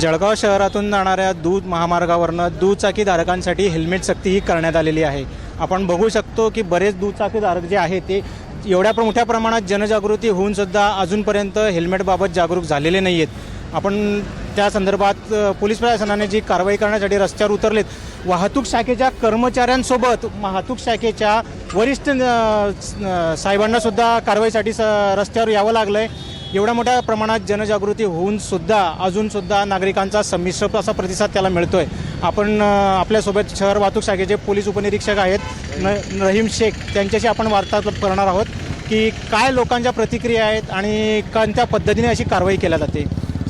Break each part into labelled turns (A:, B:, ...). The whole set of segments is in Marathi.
A: जळगाव शहरातून जाणाऱ्या दूध महामार्गावरनं दुचाकीधारकांसाठी हेल्मेट सक्ती ही करण्यात आलेली आहे. आपण बघू शकतो की बरेच दुचाकीधारक जे आहे ते एवढ्या प्र- मोठ्या प्रमाणात जनजागृती होऊन सुद्धा अजूनपर्यंत हेल्मेटबाबत जागरूक झालेले नाही आहेत आपण त्या संदर्भात पोलीस प्रशासनाने जी कारवाई करण्यासाठी रस्त्यावर उतरलेत वाहतूक शाखेच्या कर्मचाऱ्यांसोबत वाहतूक शाखेच्या वरिष्ठ साहेबांनासुद्धा साहेबांना सुद्धा कारवाईसाठी स रस्त्यावर यावं लागलं आहे एवढ्या मोठ्या प्रमाणात जनजागृती होऊन सुद्धा अजूनसुद्धा नागरिकांचा संमिश्र असा प्रतिसाद त्याला मिळतोय. आपण आपल्यासोबत शहर वाहतूक शाखेचे पोलीस उपनिरीक्षक आहेत न रहीम शेख. त्यांच्याशी आपण वार्तालाप करणार आहोत की काय लोकांच्या प्रतिक्रिया आहेत आणि कोणत्या पद्धतीने अशी कारवाई केल्या जाते.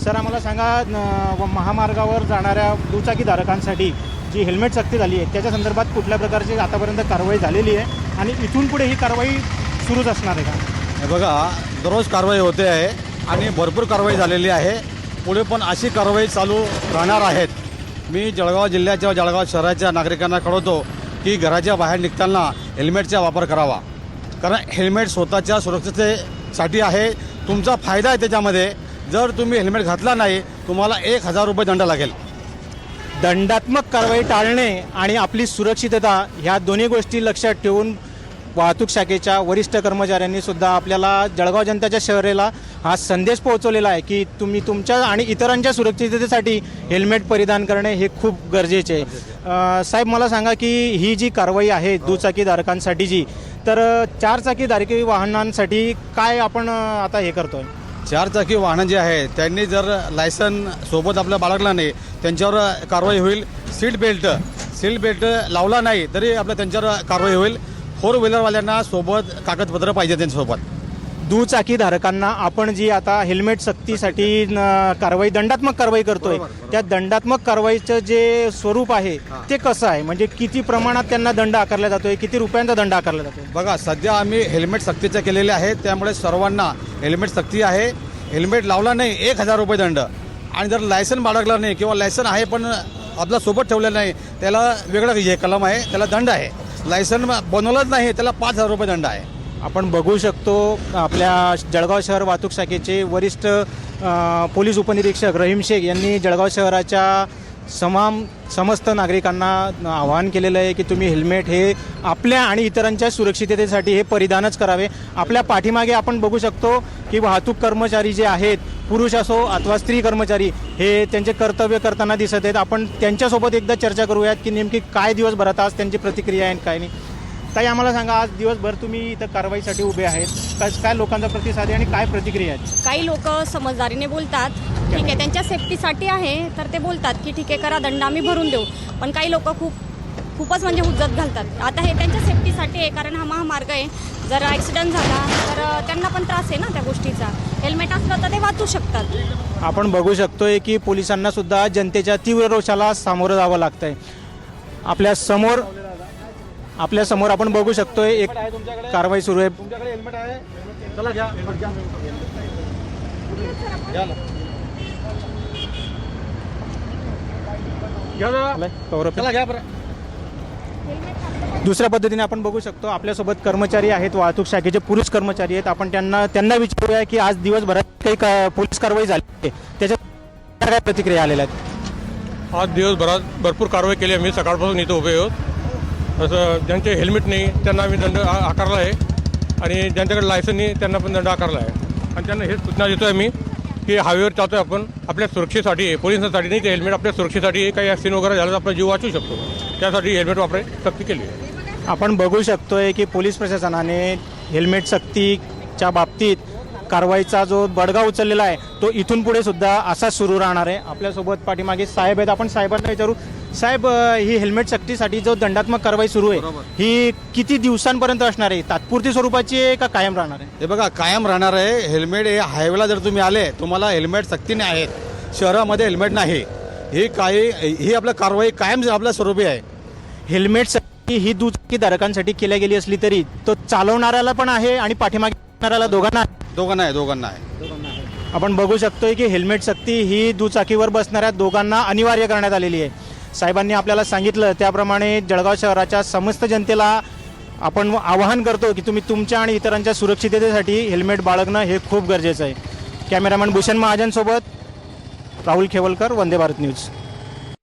A: सर आम्हाला सांगा न, महामार्गावर जाणाऱ्या दुचाकीधारकांसाठी जी हेल्मेट सक्ती झाली आहे त्याच्या संदर्भात कुठल्या प्रकारची आतापर्यंत कारवाई झालेली आहे आणि इथून पुढे ही कारवाई सुरूच असणार आहे का?
B: बघा दररोज कारवाई होते आहे आणि भरपूर कारवाई झालेली आहे. पुढे पण अशी कारवाई चालू राहणार आहेत. मी जळगाव जिल्ह्याच्या जळगाव शहराच्या नागरिकांना कळवतो की घराच्या बाहेर निघताना हेल्मेटचा वापर करावा. कारण हेल्मेट स्वतःच्या सुरक्षिततेसाठी आहे. तुमचा फायदा आहे त्याच्यामध्ये. जर तुम्ही हेल्मेट घातला नाही तुम्हाला एक हजार रुपये दंड लागेल.
A: दंडात्मक कारवाई टाळणे आणि आपली सुरक्षितता ह्या दोन्ही गोष्टी लक्षात ठेवून वाहतूक शाखेच्या वरिष्ठ कर्मचाऱ्यांनी सुद्धा आपल्याला जळगाव जनतेच्या शहरेला हा संदेश पोहोचवलेला आहे की तुम्ही तुमच्या आणि इतरांच्या सुरक्षिततेसाठी हेल्मेट परिधान करणे हे खूप गरजेचे आहे. साहेब मला सांगा की ही जी कारवाई आहे दुचाकीधारकांसाठी जी तर चारचाकीधारकी वाहनांसाठी काय आपण आता हे करतोय?
B: चारचाकी वाहनं जे आहे त्यांनी जर लायसन सोबत आपल्या बाळगला नाही त्यांच्यावर कारवाई होईल. सीट बेल्ट सीट बेल्ट लावला नाही तरी आपल्या त्यांच्यावर कारवाई होईल. फोर व्हीलरवाल्यांना सोबत कागदपत्र पाहिजे त्यांच्यासोबत.
A: दुचाकी धारकांना आपण जी आता हेल्मेट सक्तीसाठी कारवाई दंडात्मक कारवाई करतोय त्या दंडात्मक कारवाईचं जे स्वरूप आहे ते कसं आहे? म्हणजे किती प्रमाणात त्यांना दंड आकारला जातोय किती रुपयांचा दंड आकारला जातोय?
B: बघा सध्या आम्ही हेल्मेट सक्तीचे केलेले आहेत त्यामुळे सर्वांना हेल्मेट सक्ती आहे. हेल्मेट लावला नाही एक हजार रुपये दंड. आणि जर लायसन बाळगलं नाही किंवा लायसन आहे पण आपला सोबत ठेवलेलं नाही त्याला वेगळं हे कलम आहे त्याला दंड आहे. लायसन बनवलंच नाही त्याला पाच हजार रुपये दंड आहे.
A: आपण बघू शकतो आपल्या जळगाव शहर वाहतूक शाखेचे वरिष्ठ पोलीस उपनिरीक्षक रहीम शेख यांनी जळगाव शहराच्या समाम समस्त नागरिकांना आवाहन केलेलं आहे की तुम्ही हेल्मेट हे आपल्या आणि इतरांच्या सुरक्षिततेसाठी हे परिधानच करावे. आपल्या पाठीमागे आपण बघू शकतो की वाहतूक कर्मचारी जे आहेत पुरुष असो अथवा स्त्री कर्मचारी हे त्यांचे कर्तव्य करताना दिसत आहेत. आपण त्यांच्यासोबत एकदा चर्चा करूयात की नेमकी काय दिवसभरात आज त्यांची प्रतिक्रिया आहे आणि काय नाही. ताई आम्हाला सांगा आज दिवसभर तुम्ही इथं कारवाईसाठी उभे आहेत. काय काय लोकांचा प्रतिसाद आहे आणि काय प्रतिक्रिया आहेत?
C: काही लोक समजदारीने बोलतात. ठीक आहे त्यांच्या सेफ्टीसाठी आहे तर ते बोलतात की ठीक आहे करा दंड आम्ही भरून देऊ. पण काही लोक खूप खूपच म्हणजे हुज्जत घालतात. आता हे त्यांच्या सेफ्टीसाठी आहे कारण हा महामार्ग आहे. जर ॲक्सिडेंट झाला तर त्यांना पण त्रास आहे ना त्या गोष्टीचा. हेल्मेट असलं तर ते वाचू शकतात.
A: आपण बघू शकतोय की पोलिसांना सुद्धा जनतेच्या तीव्र रोषाला सामोरं जावं लागतंय. आपल्यासमोर आपल्यासमोर आपण बघू शकतोय एक कारवाई सुरू आहे.
B: तुमच्याकडे हेल्मेट आहे? चला घ्या
A: कौरव
B: चला घ्या बरं.
A: दुसऱ्या पद्धतीने आपण बघू शकतो आपल्यासोबत कर्मचारी आहेत वाहतूक शाखेचे पुरुष कर्मचारी आहेत. आपण त्यांना त्यांना विचारूया की आज दिवसभरात काही का- पोलीस कारवाई झाली आहे. त्याच्यात काय प्रतिक्रिया आलेल्या आहेत?
D: आज दिवसभरात भरपूर कारवाई केली आम्ही सकाळपासून इथं उभे आहोत तसं ज्यांचे हेल्मेट नाही त्यांना आम्ही दंड आकारला आहे. आणि ज्यांच्याकडे लायसन नाही त्यांना पण दंड आकारला आहे. आणि त्यांना हेच सूचना देतो आहे मी की हायवेवर चालतो आहे आपण आपल्या सुरक्षेसाठी पोलिसांसाठी नाही ते हेल्मेट आपल्या सुरक्षेसाठी काही ॲक्सिडेंट वगैरे झालं तर आपला जीव वाचू शकतो. त्यासाठी हेल्मेट वापरायची सक्ती केली आहे.
A: आपण बघू शकतो आहे की पोलीस प्रशासनाने हेल्मेट सक्तीच्या बाबतीत कारवाईचा जो बडगा उचललेला आहे तो इथून पुढे सुद्धा असाच सुरू राहणार आहे. आपल्यासोबत पाठीमागे साहेब आहेत. आपण साहेबांना विचारू साहेब ही हेल्मेट सक्तीसाठी जो दंडात्मक कारवाई सुरू आहे ही किती दिवसांपर्यंत असणार आहे? तात्पुरती स्वरूपाची आहे का कायम राहणार आहे?
B: हे बघा कायम राहणार आहे. हेल्मेट हे हायवेला जर तुम्ही आले तुम्हाला हेल्मेट सक्तीने आहेत शहरामध्ये हेल्मेट नाही. ही काही ही आपलं कारवाई कायम आपल्या स्वरूपी आहे.
A: हेल्मेट सक्ती ही दुचाकी धारकांसाठी केल्या गेली असली तरी तो चालवणाऱ्याला पण आहे आणि पाठीमागे बसणाऱ्याला दोघांना आहे.
B: दोघांना आहे दोघांना आहे.
A: आपण बघू शकतोय की हेल्मेट सक्ती ही दुचाकीवर बसणाऱ्या दोघांना अनिवार्य करण्यात आलेली आहे. साहेबांनी आपल्याला सांगितलं त्याप्रमाणे जळगाव शहराच्या समस्त जनतेला आपण आवाहन करतो की तुम्ही तुमच्या आणि इतरांच्या सुरक्षिततेसाठी हेल्मेट बाळगणं हे खूप गरजेचं आहे. कॅमेरामॅन भूषण महाजनसोबत राहुल खेवलकर वंदे भारत न्यूज.